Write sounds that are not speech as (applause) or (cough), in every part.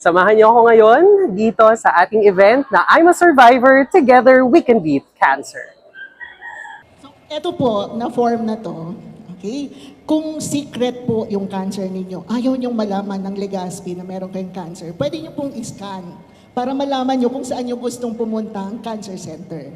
Samahan niyo ako ngayon dito sa ating event na I'm a Survivor, Together We Can Beat Cancer. So, eto po, na form na to, okay? Kung secret po yung cancer ninyo, ayaw niyong malaman ng Legazpi na meron kayong cancer, pwede niyo pong i-scan para malaman niyo kung saan niyo gustong pumunta ang cancer center.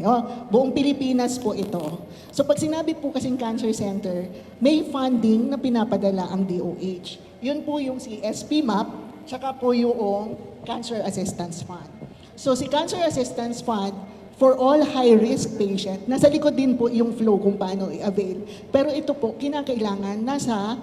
Yo, buong Pilipinas po ito. So pag sinabi po kasing cancer center, may funding na pinapadala ang DOH. Yun po yung CSP map, tsaka po yung Cancer Assistance Fund. So si Cancer Assistance Fund, for all high-risk patient, nasa likod din po yung flow kung paano i-avail. Pero ito po, kinakailangan nasa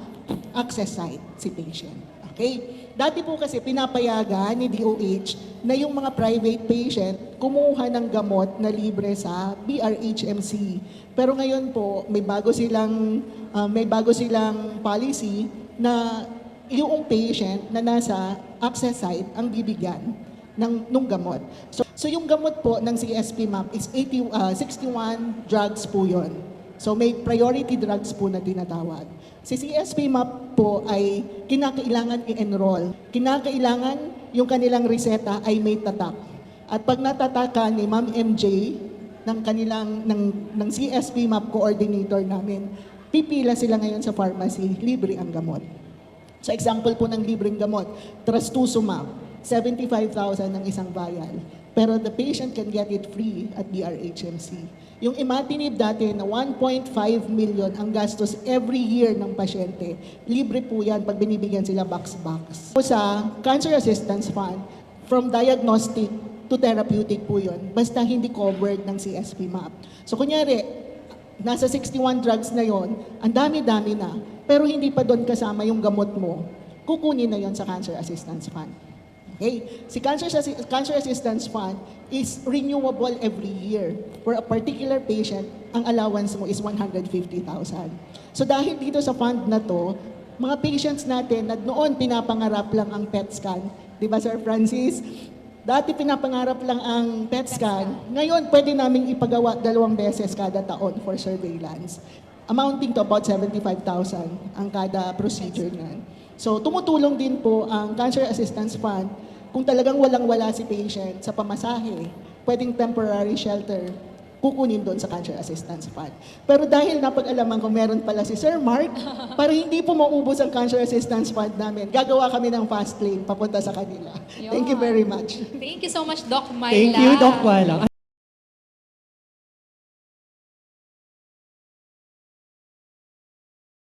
access site si patient. Okay? Dati po kasi pinapayagan ni DOH na yung mga private patient kumuha ng gamot na libre sa BRHMC. Pero ngayon po, may bago silang ah, may bago silang policy na yung patient na nasa access site ang bibigyan ng nung gamot. So, so yung gamot po ng CSP map is 80, ah, 61 drugs po yon. So may priority drugs po na tinatawag. Si CSP map po ay kinakailangan i-enroll. Kinakailangan yung kanilang reseta ay may tatak. At pag natataka ni Ma'am MJ ng kanilang ng, ng CSP map coordinator namin, pipila sila ngayon sa pharmacy, libre ang gamot. So example po ng libreng gamot, trastuzumab, 75,000 ng isang vial. Pero the patient can get it free at DRHMC. Yung imatinib dati na 1.5 million ang gastos every year ng pasyente, libre po yan pag binibigyan sila box-box. Sa Cancer Assistance Fund, from diagnostic to therapeutic po yun, basta hindi covered ng CSP map. So kunyari, nasa 61 drugs na yon, ang dami-dami na, pero hindi pa doon kasama yung gamot mo, kukunin na yon sa Cancer Assistance Fund. Okay? Si Cancer, Assi- Cancer Assistance Fund is renewable every year. For a particular patient, ang allowance mo is 150,000. So dahil dito sa fund na to, mga patients natin na noon pinapangarap lang ang PET scan, di ba Sir Francis? Dati pinapangarap lang ang PET scan, ngayon pwede naming ipagawa dalawang beses kada taon for surveillance. Amounting to about 75,000 ang kada procedure niyan. So tumutulong din po ang Cancer Assistance Fund kung talagang walang-wala si patient sa pamasahe, pwedeng temporary shelter, kukunin doon sa Cancer Assistance Fund. Pero dahil napag-alaman ko meron pala si Sir Mark, (laughs) para hindi po maubos ang Cancer Assistance Fund namin, gagawa kami ng fast lane papunta sa kanila. Thank you very much. Thank you so much, Doc Myla. Thank you, Doc Wala.